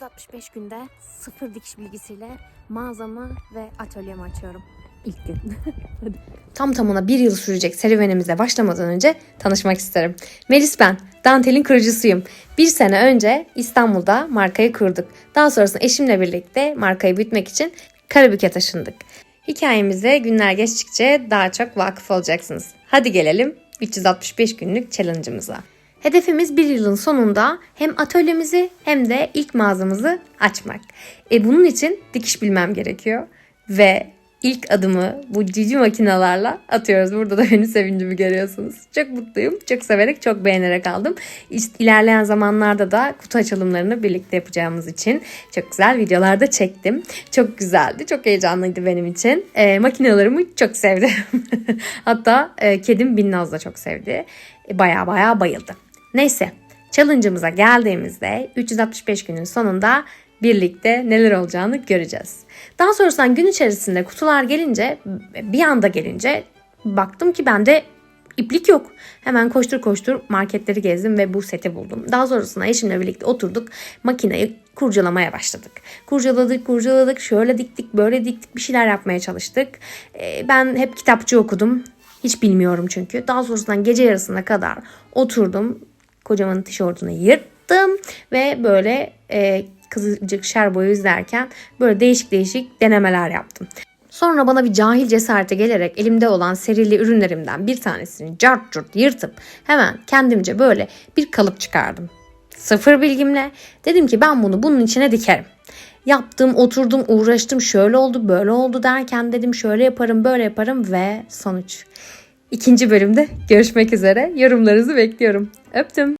365 günde sıfır dikiş bilgisiyle mağazamı ve atölyemi açıyorum. İlk gün. Tam tamına bir yıl sürecek serüvenimize başlamadan önce tanışmak isterim. Melis ben, dantelin kurucusuyum. Bir sene önce İstanbul'da markayı kurduk. Daha sonrasında eşimle birlikte markayı büyütmek için Karabük'e taşındık. Hikayemize günler geçtikçe daha çok vakıf olacaksınız. Hadi gelelim 365 günlük challenge'ımıza. Hedefimiz bir yılın sonunda hem atölyemizi hem de ilk mağazamızı açmak. E bunun için dikiş bilmem gerekiyor. Ve ilk adımı bu cici makinalarla atıyoruz. Burada da benim sevincimi görüyorsunuz. Çok mutluyum. Çok severek, çok beğenerek aldım. İşte ilerleyen zamanlarda da kutu açılımlarını birlikte yapacağımız için çok güzel videolar da çektim. Çok güzeldi. Çok heyecanlıydı benim için. E, makinalarımı çok sevdim. Hatta e, kedim Binnaz da çok sevdi. E, baya baya bayıldı. Neyse. Challenge'ımıza geldiğimizde 365 günün sonunda birlikte neler olacağını göreceğiz. Daha sonrasında gün içerisinde kutular gelince bir anda gelince baktım ki bende iplik yok. Hemen koştur koştur marketleri gezdim ve bu seti buldum. Daha sonrasında eşimle birlikte oturduk makineyi kurcalamaya başladık. Kurcaladık kurcaladık şöyle diktik böyle diktik bir şeyler yapmaya çalıştık. Ee, ben hep kitapçı okudum. Hiç bilmiyorum çünkü. Daha sonrasında gece yarısına kadar oturdum. Kocaman tişörtünü yırttım ve böyle e, Kızılcık Şerbo'yu izlerken böyle değişik değişik denemeler yaptım. Sonra bana bir cahil cesarete gelerek elimde olan serili ürünlerimden bir tanesini cart curt yırtıp hemen kendimce böyle bir kalıp çıkardım. Sıfır bilgimle dedim ki ben bunu bunun içine dikerim. Yaptım, oturdum, uğraştım, şöyle oldu, böyle oldu derken dedim şöyle yaparım, böyle yaparım ve sonuç. İkinci bölümde görüşmek üzere. Yorumlarınızı bekliyorum. Öptüm.